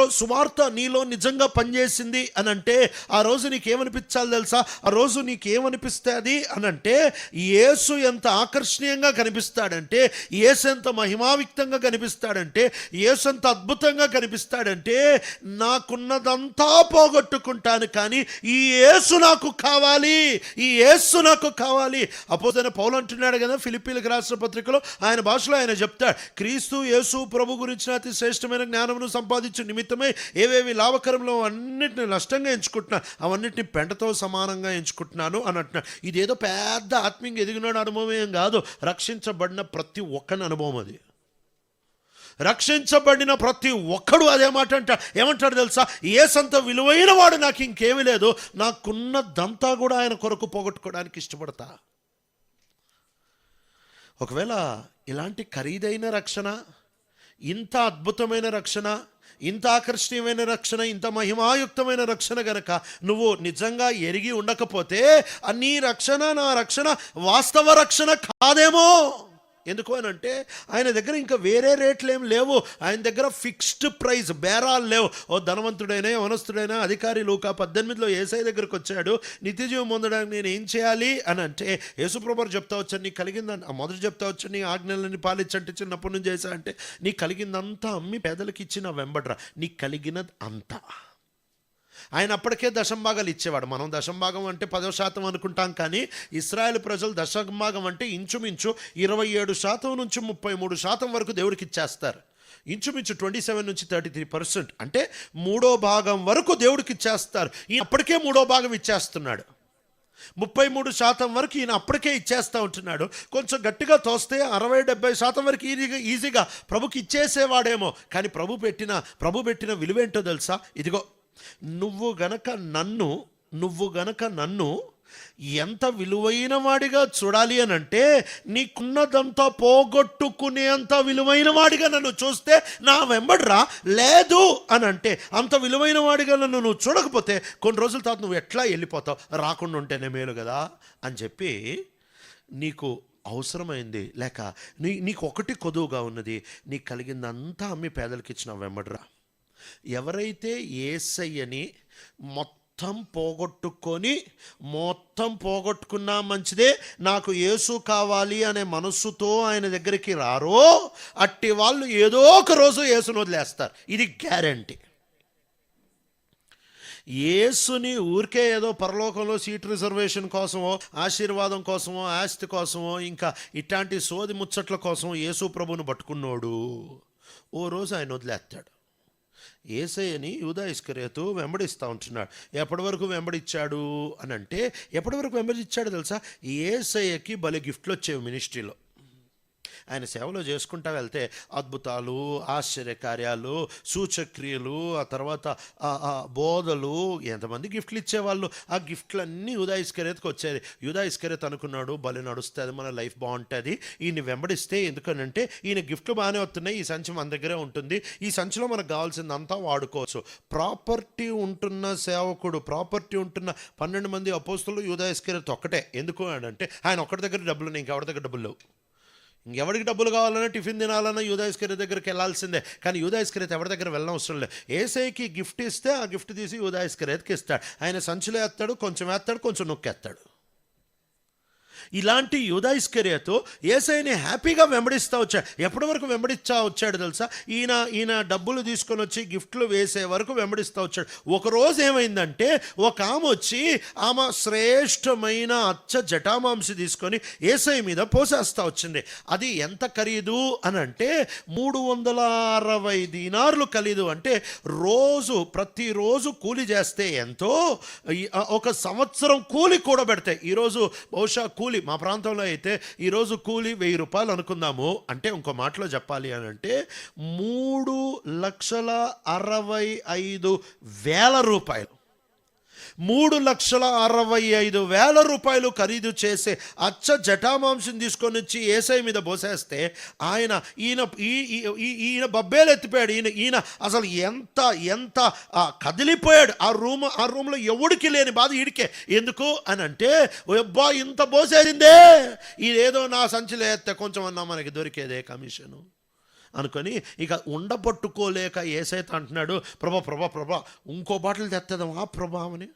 ఈరోజు సువార్త నీలో నిజంగా పనిచేసింది అని అంటే ఆ రోజు నీకేమనిపించాలి తెలుసా? ఆ రోజు నీకేమనిపిస్తుంది అని అంటే యేసు ఎంత ఆకర్షణీయంగా కనిపిస్తాడంటే యేసు ఎంత మహిమావిక్తంగా కనిపిస్తాడంటే యేసు ఎంత అద్భుతంగా కనిపిస్తాడంటే నాకున్నదంతా పోగొట్టుకుంటాను కానీ ఈ యేసు నాకు కావాలి ఈ యేసు నాకు కావాలి. అపోదైన పౌలు అంటున్నాడు కదా ఫిలిప్పీలకు రాసిన పత్రికలో ఆయన భాషలో ఆయన చెప్తాడు క్రీస్తు యేసు ప్రభు గురించిన అతి శ్రేష్టమైన జ్ఞానమును సంపాదించు నిమిత్తమై ఏవేవి లాభకరంలో అన్నిటిని నష్టంగా ఎంచుకుంటున్నా అవన్నిటిని పెంటతో సమానంగా ఎంచుకుంటున్నాను అని అంటున్నాడు ఇదేదో పెద్ద ఆత్మీయంగా ఎదిగినాడు అనుభవం ఏం కాదు. రక్షించబడిన ప్రతి ఒక్కని అనుభవం అది. రక్షించబడిన ప్రతి ఒక్కడు అదే మాట అంట ఏమంటాడు తెలుసా? ఏసంత విలువైన వాడు నాకు ఇంకేమీ లేదు. నాకున్నదంతా కూడా ఆయన కొరకు పోగొట్టుకోవడానికి ఇష్టపడతా. ఒకవేళ ఇలాంటి ఖరీదైన రక్షణ ఇంత అద్భుతమైన రక్షణ ఇంత ఆకర్షణీయమైన రక్షణ ఇంత మహిమాయుక్తమైన రక్షణ గనక నువ్వు నిజంగా ఎరిగి ఉండకపోతే అన్నీ నీ రక్షణ నా రక్షణ వాస్తవ రక్షణ కాదేమో. ఎందుకు అని అంటే ఆయన దగ్గర ఇంకా వేరే రేట్లు ఏం లేవు. ఆయన దగ్గర ఫిక్స్డ్ ప్రైస్ బేరాలు లేవు. ఓ ధనవంతుడైనా వనస్తుడైనా అధికారి లూకా పద్దెనిమిదిలో ఏసఐ దగ్గరకు వచ్చాడు. నిత్యజీవం పొందడానికి నేను ఏం చేయాలి అని అంటే యేసుప్రభు చెప్తా వచ్చాను నీకు కలిగిందని మొదట మొదటి చెప్తా వచ్చాను నీ ఆజ్ఞలని పాలించంటే చిన్నప్పటి నుంచి చేశా అంటే నీకు కలిగిందంతా అమ్మి పేదలకు ఇచ్చిన వెంబడ్రా నీ కలిగినది అంతా ఆయన అప్పటికే దశంభాగాలు ఇచ్చేవాడు. మనం దశంభాగం అంటే పదో శాతం అనుకుంటాం కానీ ఇస్రాయల్ ప్రజలు దశంభాగం అంటే ఇంచుమించు ఇరవై ఏడు శాతం నుంచి ముప్పై మూడు శాతం వరకు దేవుడికి ఇచ్చేస్తారు. ఇంచుమించు ట్వంటీ సెవెన్ నుంచి థర్టీ త్రీ పర్సెంట్. అంటే మూడో భాగం వరకు దేవుడికి ఇచ్చేస్తారు. ఈయన అప్పటికే మూడో భాగం ఇచ్చేస్తున్నాడు. ముప్పై మూడు శాతం వరకు ఈయన అప్పటికే ఇచ్చేస్తూ ఉంటున్నాడు. కొంచెం గట్టిగా తోస్తే అరవై డెబ్బై శాతం వరకు ఈజీగా ఈజీగా ప్రభుకి ఇచ్చేసేవాడేమో. కానీ ప్రభు పెట్టిన ప్రభు పెట్టిన విలువేంటో తెలుసా? ఇదిగో నువ్వు గనక నన్ను నువ్వు గనక నన్ను ఎంత విలువైన వాడిగా చూడాలి అని అంటే నీకున్నదంతా పోగొట్టుకునేంత విలువైన వాడిగా నన్ను చూస్తే నా వెంబడరా లేదు అని అంటే అంత విలువైన వాడిగా నన్ను నువ్వు చూడకపోతే కొన్ని రోజుల తర్వాత నువ్వు ఎట్లా వెళ్ళిపోతావు? రాకుండా ఉంటేనే మేలు కదా అని చెప్పి నీకు అవసరమైంది. లేక నీ నీకు ఒకటి కొదువుగా ఉన్నది. నీకు కలిగిందంతా అమ్మి పేదలకి ఇచ్చిన వెంబడ్రా. ఎవరైతే ఏసయ్యని మొత్తం పోగొట్టుకొని మొత్తం పోగొట్టుకున్నా మంచిదే నాకు యేసు కావాలి అనే మనస్సుతో ఆయన దగ్గరికి రారో అట్టి వాళ్ళు ఏదో ఒక రోజు యేసును వదిలేస్తారు. ఇది గ్యారంటీ. యేసుని ఊరికే ఏదో పరలోకంలో సీట్ రిజర్వేషన్ కోసమో ఆశీర్వాదం కోసమో ఆస్తి కోసమో ఇంకా ఇట్లాంటి సోది ముచ్చట్ల కోసం యేసు ప్రభుని పట్టుకున్నోడు. ఓ రోజు ఆయన వదిలేస్తాడు. ఏసయ్యని యూదా ఇస్కరేతు వెంబడిస్తూ ఉంటున్నాడు. ఎప్పటి వరకు వెంబడిచ్చాడు అని అంటే ఎప్పటి వరకు వెంబడిచ్చాడు తెలుసా? ఏసయ్యకి భలే గిఫ్ట్లు వచ్చేవి మినిస్ట్రీలో. ఆయన సేవలో చేసుకుంటా వెళ్తే అద్భుతాలు ఆశ్చర్యకార్యాలు సూచక్రియలు ఆ తర్వాత ఆ ఆ బోధలు ఎంతమంది గిఫ్ట్లు ఇచ్చేవాళ్ళు ఆ గిఫ్ట్లన్నీ యూదా వచ్చేది. యుధాయిస్కరేత్ అనుకున్నాడు భలే నడుస్తుంది మన లైఫ్ బాగుంటుంది. ఈయన వెంబడిస్తే ఎందుకనంటే ఈయన గిఫ్ట్లు బాగానే వస్తున్నాయి ఈ సంచి మన దగ్గరే ఉంటుంది. ఈ సంచిలో మనకు కావాల్సిందంతా వాడుకోవచ్చు. ప్రాపర్టీ ఉంటున్న సేవకుడు ప్రాపర్టీ ఉంటున్న పన్నెండు మంది అపోస్తులు యూదా ఒక్కటే. ఎందుకు అంటే ఆయన ఒక్కడి దగ్గర డబ్బులు ఇంకెవరి దగ్గర డబ్బులు లేవు. ఇంకెవరికి డబ్బులు కావాలన్నా టిఫిన్ తినాలన్నా యూదాయిస్కరి దగ్గరికి వెళ్ళాల్సిందే. కానీ యూదాయిస్కరేత్ ఎవరి దగ్గర వెళ్ళనవసరం లేదు. ఏసైకి గిఫ్ట్ ఇస్తే ఆ గిఫ్ట్ తీసి యూదాయిస్కరేత్కి ఇస్తాడు. ఆయన సంచిలో వేస్తాడు కొంచెం వేస్తాడు కొంచెం నొక్కేస్తాడు. ఇలాంటి యూదా ఏసైని హ్యాపీగా వెంబడిస్తూ వచ్చాడు ఎప్పటి వరకు వెంబడిస్తా వచ్చాడు తెలుసా? ఈయన ఈయన డబ్బులు తీసుకొని వచ్చి గిఫ్ట్లు వేసే వరకు వెంబడిస్తూ వచ్చాడు. ఒకరోజు ఏమైందంటే ఒక ఆమె వచ్చి ఆమె శ్రేష్టమైన అచ్చ జటామాంసి తీసుకొని ఏసై మీద పోసేస్తా వచ్చింది. అది ఎంత ఖరీదు అని అంటే మూడు వందల అరవై దీనార్లు ఖరీదు అంటే రోజు ప్రతిరోజు కూలి చేస్తే ఎంతో ఒక సంవత్సరం కూలి కూడా పెడతాయి ఈరోజు బహుశా కూలి కూలి మా ప్రాంతంలో అయితే ఈరోజు కూలి వెయ్యి రూపాయలు అనుకుందాము. అంటే ఇంకో మాటలో చెప్పాలి అని అంటే మూడు లక్షల అరవై ఐదు వేల రూపాయలు. మూడు లక్షల అరవై ఐదు వేల రూపాయలు ఖరీదు చేసే అచ్చ జటామాంసం తీసుకొని వచ్చి ఏసై మీద పోసేస్తే ఆయన ఈయన ఈ- ఈ- ఈయన బబ్బేలు ఎత్తిపోయాడు. ఈయన ఈయన అసలు ఎంత ఎంత కదిలిపోయాడు. ఆ రూమ్ ఆ రూమ్లో ఎవడికి లేని బాధ ఈడికే. ఎందుకు అని అంటే అబ్బా ఇంత పోసేసిందే. ఇదేదో నా సంచిలో ఎత్తే కొంచెం అన్నా మనకి దొరికేదే కమిషను. అనుకొని ఇక ఉండబట్టుకోలేక ఏసైతే అంటున్నాడు ప్రభా ప్రభా ప్రభా ఇంకో బాటిల్ తెత్తదమా ప్రభా అని.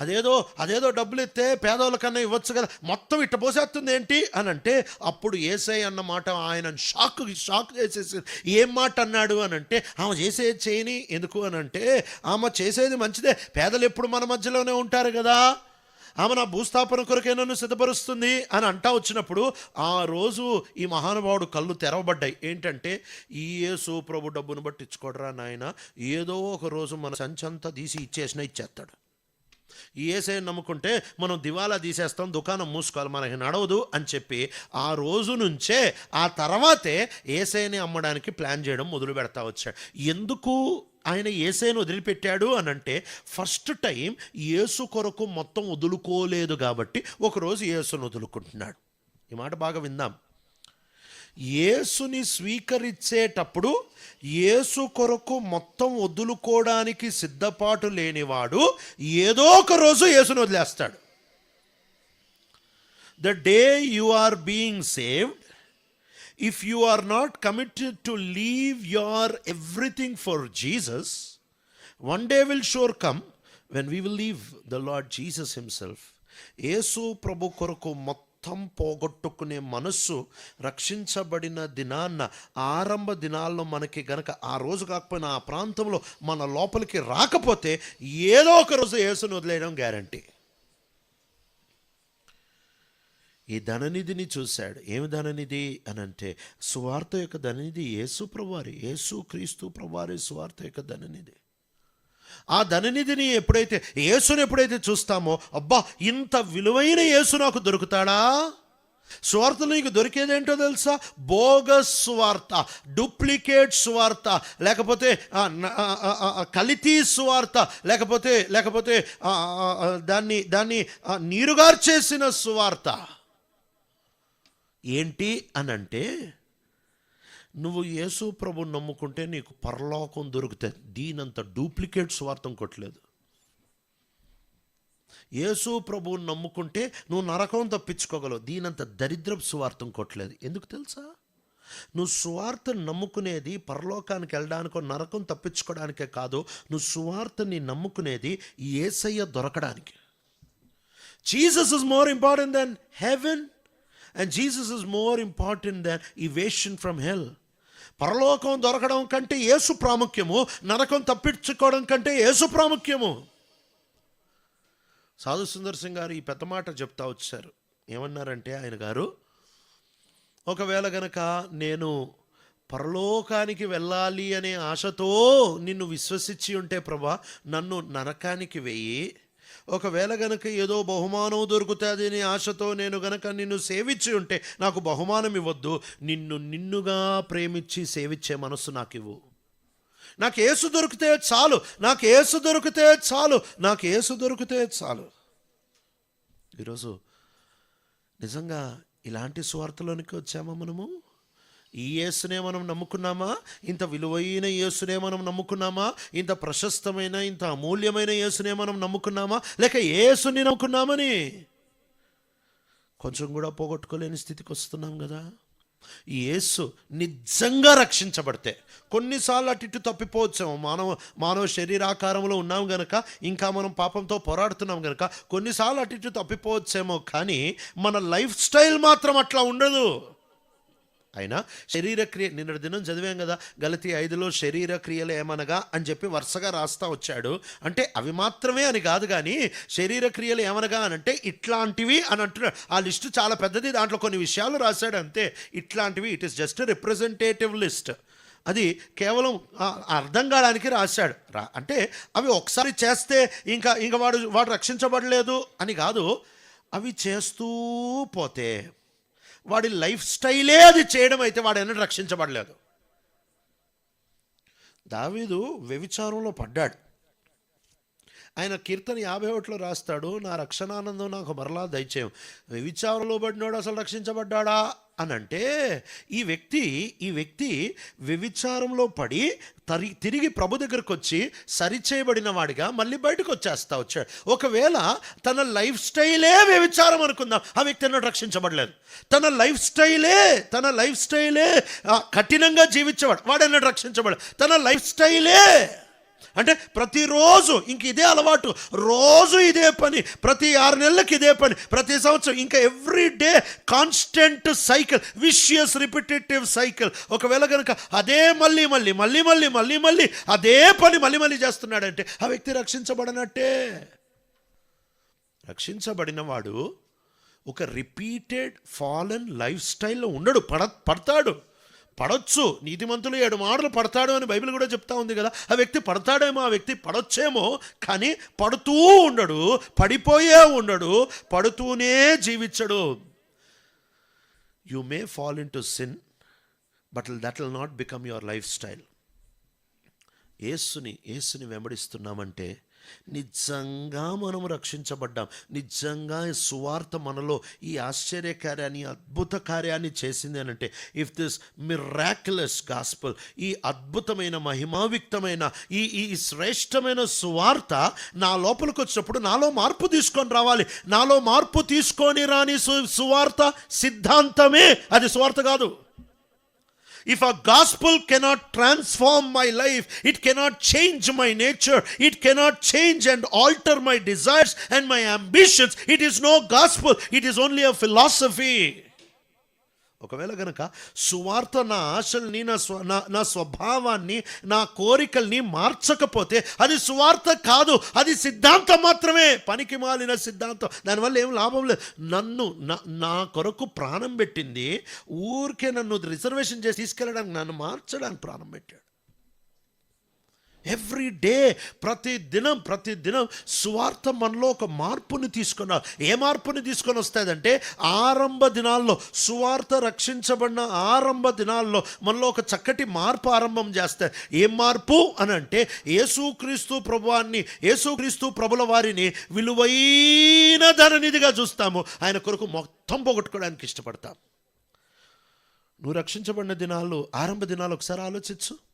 అదేదో అదేదో డబ్బులు ఇస్తే పేదవాళ్ళ కన్నా ఇవ్వచ్చు కదా మొత్తం ఇట్ట పోసేస్తుంది ఏంటి అని అంటే అప్పుడు ఏసై అన్న మాట ఆయన షాక్ షాక్ చేసేసి ఏం మాట అన్నాడు? అని అంటే ఆమె చేసేది చేయని. ఎందుకు అని అంటే ఆమె చేసేది మంచిదే పేదలు ఎప్పుడు మన మధ్యలోనే ఉంటారు కదా. ఆమె నా భూస్థాపన కొరకే నన్ను సిద్ధపరుస్తుంది అని అంటా వచ్చినప్పుడు ఆ రోజు ఈ మహానుభావుడు కళ్ళు తెరవబడ్డాయి. ఏంటంటే ఈ యేసు ప్రభు డబ్బును బట్టి ఇచ్చుకోడరా నాయన? ఏదో ఒక రోజు మన సంచంతా తీసి ఇచ్చేసినా ఇచ్చేస్తాడు. ఈ నమ్ముకుంటే మనం దివాలా తీసేస్తాం దుకాణం మూసుకోవాలి మనకి నడవదు అని చెప్పి ఆ రోజు నుంచే ఆ తర్వాతే ఏసైని అమ్మడానికి ప్లాన్ చేయడం మొదలు పెడతా వచ్చాడు. ఎందుకు ఆయన ఏసైని వదిలిపెట్టాడు అని అంటే ఫస్ట్ టైం యేసు కొరకు మొత్తం వదులుకోలేదు కాబట్టి ఒకరోజు యేసును వదులుకుంటున్నాడు. ఈ మాట బాగా విందాం. యేసుని స్వీకరించేటప్పుడు యేసు కొరకు మొత్తం వదులుకోవడానికి సిద్ధపాటు లేనివాడు ఏదో ఒక రోజు యేసును వదిలేస్తాడు. The day you are being saved if you are not committed to leave your everything for Jesus one day will sure come when we will leave the Lord Jesus himself Yesu ప్రభు కొరకు మొత్తం పోగొట్టుకునే మనస్సు రక్షించబడిన దినాన్న ఆరంభ దినాల్లో మనకి గనక ఆ రోజు కాకపోయినా ఆ ప్రాంతంలో మన లోపలికి రాకపోతే ఏదో ఒక రోజు యేసును వదిలేయడం గ్యారంటీ ఈ ధననిధిని చూశాడు. ఏమి ధననిధి అని అంటే సువార్త యొక్క ధననిధి యేసు ప్రభువారి యేసు క్రీస్తు ప్రభువారి సువార్త యొక్క ధననిధి. ఆ ధననిధిని ఎప్పుడైతే యేసుని ఎప్పుడైతే చూస్తామో అబ్బా ఇంత విలువైన యేసు నాకు దొరుకుతాడా? స్వార్థలో నీకు దొరికేదేంటో తెలుసా? బోగస్ స్వార్థ డూప్లికేట్ స్వార్థ లేకపోతే కలితీ స్వార్థ లేకపోతే లేకపోతే దాన్ని దాన్ని నీరుగార్చేసిన స్వార్థ ఏంటి అని అంటే నువ్వు యేసు ప్రభు నమ్ముకుంటే నీకు పరలోకం దొరుకుతుంది. దీనంత డూప్లికేట్ స్వార్థం కొట్టలేదు. యేసు ప్రభువుని నమ్ముకుంటే నువ్వు నరకం తప్పించుకోగలవు. దీనంత దరిద్రపు స్వార్థం కొట్టలేదు. ఎందుకు తెలుసా? నువ్వు సువార్తను నమ్ముకునేది పరలోకానికి వెళ్ళడానికో నరకం తప్పించుకోవడానికే కాదు. నువ్వు సువార్తని నమ్ముకునేది ఏసయ్య దొరకడానికి. Jesus is more important than heaven. And Jesus is more important than salvation from hell పరలోకం దొరకడం కంటే యేసు ప్రాముఖ్యము నరకం తప్పించుకోవడం కంటే యేసు ప్రాముఖ్యము. సాధు సుందర్ సింగ్ గారు ఈ పెద్ద మాట చెప్తా వచ్చారు. ఏమన్నారంటే ఆయన గారు ఒకవేళ గనక నేను పరలోకానికి వెళ్ళాలి అనే ఆశతో నిన్ను విశ్వసించి ఉంటే ప్రభా నన్ను నరకానికి వెయ్యి ఒకవేళ గనక ఏదో బహుమానం దొరుకుతుంది అనే ఆశతో నేను గనక నిన్ను సేవించి ఉంటే నాకు బహుమానం ఇవ్వద్దు. నిన్ను నిన్నుగా ప్రేమించి సేవించే మనస్సు నాకు ఇవ్వు నాకు ఏసు దొరికితే చాలు. నాకు ఏసు దొరికితే చాలు. నాకు ఏసు దొరికితే చాలు. ఈరోజు నిజంగా ఇలాంటి స్వార్థలోనికి వచ్చామా మనము? ఈ యేసునే మనం నమ్ముకున్నామా? ఇంత విలువైన యేసునే మనం నమ్ముకున్నామా? ఇంత ప్రశస్తమైన ఇంత అమూల్యమైన యేసునే మనం నమ్ముకున్నామా? లేక యేసుని నమ్ముకున్నామని కొంచెం కూడా పోగొట్టుకోలేని స్థితికి వస్తున్నాం కదా? ఈ యేసు నిజంగా రక్షించబడితే కొన్నిసార్లు అటు ఇటు తప్పిపోవచ్చాము. మానవ మానవ శరీరాకారంలో ఉన్నాం గనక ఇంకా మనం పాపంతో పోరాడుతున్నాం గనక కొన్నిసార్లు అటు ఇటు తప్పిపోవచ్చేమో. కానీ మన లైఫ్ స్టైల్ మాత్రం అట్లా ఉండదు. అయినా శరీర క్రియ నిన్నటి దినం చదివాం కదా గలతి ఐదులో శరీర క్రియలు ఏమనగా అని చెప్పి వరుసగా రాస్తా వచ్చాడు. అంటే అవి మాత్రమే అని కాదు కానీ శరీర క్రియలు ఏమనగా అని అంటే ఇట్లాంటివి అని అంటున్నాడు. ఆ లిస్టు చాలా పెద్దది దాంట్లో కొన్ని విషయాలు రాశాడు అంతే. ఇట్లాంటివి it is just representative list అది కేవలం అర్థం కావడానికి రాశాడు. రా అంటే అవి ఒకసారి చేస్తే ఇంకా ఇంకా వాడు వాడు రక్షించబడలేదు అని కాదు. అవి చేస్తూ పోతే వాడి లైఫ్ స్టైలే అది చేయడం అయితే వాడు ఎన్నడూ రక్షించబడలేదు. దావీదు వ్యభిచారంలో పడ్డాడు. ఆయన కీర్తన యాభై ఒకటిలో రాస్తాడు నా రక్షణానందం నాకు మరలా దయచేయం. వ్యభిచారంలో పడినోడు అసలు రక్షించబడ్డాడా? అని అంటే ఈ వ్యక్తి ఈ వ్యక్తి వ్యభిచారంలో పడి తరి తిరిగి ప్రభు దగ్గరకు వచ్చి సరిచేయబడిన వాడిగా మళ్ళీ బయటకు వచ్చేస్తా వచ్చాడు. ఒకవేళ తన లైఫ్ స్టైలే వ్యభిచారం అనుకుందాం ఆ వ్యక్తి అన్నట్టు రక్షించబడలేదు. తన లైఫ్ స్టైలే తన లైఫ్ స్టైలే కఠినంగా జీవించేవాడు వాడన్నట్టు రక్షించబడలేదు. తన లైఫ్ స్టైలే అంటే ప్రతిరోజు ఇంక ఇదే అలవాటు. రోజు ఇదే పని ప్రతి ఆరు నెలలకు ఇదే పని ప్రతి సంవత్సరం ఇంకా every day constant cycle vicious repetitive cycle. ఒకవేళ కనుక అదే మళ్ళీ మళ్ళీ మళ్ళీ మళ్ళీ మళ్ళీ మళ్ళీ అదే పని మళ్ళీ మళ్ళీ చేస్తున్నాడంటే ఆ వ్యక్తి రక్షించబడనట్టే. రక్షించబడిన వాడు ఒక రిపీటెడ్ ఫాలన్ లైఫ్ స్టైల్లో ఉండడు పడ పడతాడు. పడొచ్చు. నీతిమంతులు ఏడు మాటలు పడతాడు అని బైబిల్ కూడా చెప్తా ఉంది కదా. ఆ వ్యక్తి పడతాడేమో ఆ వ్యక్తి పడొచ్చేమో కానీ పడుతూ ఉండడు పడిపోయే ఉండడు పడుతూనే జీవించడు. You may fall into sin but that will not become your lifestyle యేసుని యేసుని వెంబడిస్తున్నామంటే నిజంగా మనం రక్షించబడ్డాం. నిజంగా ఈ సువార్త మనలో ఈ ఆశ్చర్య కార్యాన్ని అద్భుత కార్యాన్ని చేసింది అని అంటే ఇఫ్ దిస్ మిరాక్యులస్ గాస్పల్ ఈ అద్భుతమైన మహిమావిక్తమైన ఈ ఈ ఈ శ్రేష్టమైన సువార్త నా లోపలికి వచ్చినప్పుడు నాలో మార్పు తీసుకొని రావాలి. నాలో మార్పు తీసుకొని రాని సు సువార్త సిద్ధాంతమే. అది సువార్త కాదు. If a gospel cannot transform my life, it cannot change my nature, it cannot change and alter my desires and my ambitions, it is no gospel, it is only a philosophy. ఒకవేళ గనక సువార్త నా ఆశల్ని నా స్వ నా నా స్వభావాన్ని నా కోరికల్ని మార్చకపోతే అది సువార్త కాదు అది సిద్ధాంతం మాత్రమే. పనికి మాలిన సిద్ధాంతం. దానివల్ల ఏం లాభం లేదు. నన్ను నా కొరకు ప్రాణం పెట్టింది. ఊరికే నన్ను రిజర్వేషన్ చేసి తీసుకెళ్ళడానికి నన్ను మార్చడానికి ప్రాణం పెట్టాడు. ఎవ్రీ డే ప్రతి దినం ప్రతి దినం సువార్త మనలో ఒక మార్పుని తీసుకున్న ఏ మార్పుని తీసుకొని వస్తుందంటే ఆరంభ దినాల్లో సువార్త రక్షించబడిన ఆరంభ దినాల్లో మనలో ఒక చక్కటి మార్పు ఆరంభం చేస్తే ఏం మార్పు అని అంటే యేసుక్రీస్తు ప్రభువాన్ని యేసుక్రీస్తు ప్రభుల వారిని విలువైన ధననిధిగా చూస్తాము. ఆయన కొరకు మొత్తం పోగొట్టుకోవడానికి ఇష్టపడతాం. నువ్వు రక్షించబడిన దినాలు ఆరంభ దినాలు ఒకసారి ఆలోచించు.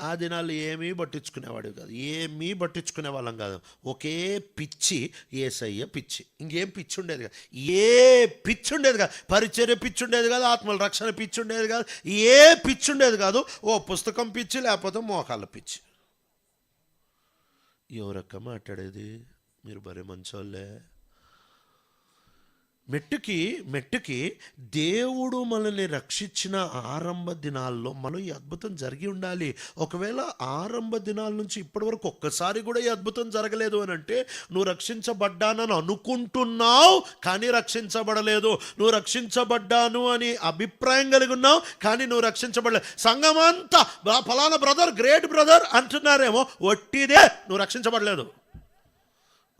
ఆ దినాలు ఏమీ పట్టించుకునేవాడు కాదు. ఏమీ పట్టించుకునే వాళ్ళం కాదు. ఒకే పిచ్చి ఏసయ్య పిచ్చి. ఇంకేం పిచ్చి ఉండేది కాదు. ఏ పిచ్చి ఉండేది కాదు. పరిచర్య పిచ్చి ఉండేది కాదు. ఆత్మల రక్షణ పిచ్చి ఉండేది కాదు. ఏ పిచ్చి ఉండేది కాదు. ఓ పుస్తకం పిచ్చి లేకపోతే మోకాళ్ళ పిచ్చి. ఎవరక్క మాట్లాడేది? మీరు బరే మంచోళ్ళే. మెట్టుకి మెట్టుకి దేవుడు మనల్ని రక్షించిన ఆరంభ దినాల్లో మనం ఈ అద్భుతం జరిగి ఉండాలి. ఒకవేళ ఆరంభ దినాల నుంచి ఇప్పటి వరకు ఒక్కసారి కూడా ఈ అద్భుతం జరగలేదు అని అంటే నువ్వు రక్షించబడ్డానని అనుకుంటున్నావు కానీ రక్షించబడలేదు. నువ్వు రక్షించబడ్డాను అని అభిప్రాయం కలిగి ఉన్నావు కానీ నువ్వు రక్షించబడలేదు సంఘమంతా ఫలానా బ్రదర్ గ్రేట్ బ్రదర్ అంటున్నారేమో ఒట్టిదే నువ్వు రక్షించబడలేదు.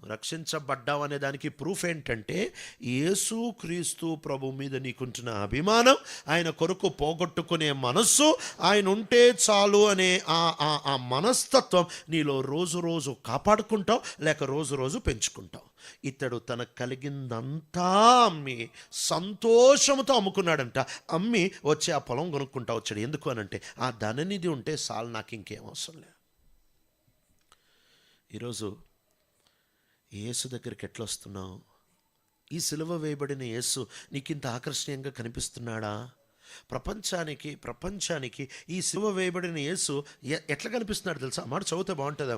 రక్షించబడ్డావనే దానికి ప్రూఫ్ ఏంటంటే యేసు క్రీస్తు ప్రభు మీద నీకుంటున్న అభిమానం ఆయన కొరకు పోగొట్టుకునే మనస్సు ఆయన ఉంటే చాలు అనే ఆ ఆ ఆ మనస్తత్వం నీలో రోజు రోజు కాపాడుకుంటావు లేక రోజు రోజు పెంచుకుంటావు. ఇతడు తనకు కలిగిందంతా అమ్మి సంతోషంతో అమ్ముకున్నాడంట. అమ్మి వచ్చి ఆ పొలం కొనుక్కుంటా వచ్చాడు. ఎందుకు అనంటే ఆ ధననిధి ఉంటే చాలు నాకు ఇంకేం అవసరం లేదు. ఈరోజు యేసు దగ్గరికి ఎట్లా వస్తున్నావు ఈ సిలువ వేయబడిన యేసు నీకు ఇంత ఆకర్షణీయంగా కనిపిస్తున్నాడా? ప్రపంచానికి ప్రపంచానికి ఈ సిలువ వేయబడిన యేసు ఎ- ఎట్లా కనిపిస్తున్నాడు తెలుసా? మాట చదివితే బాగుంటుందా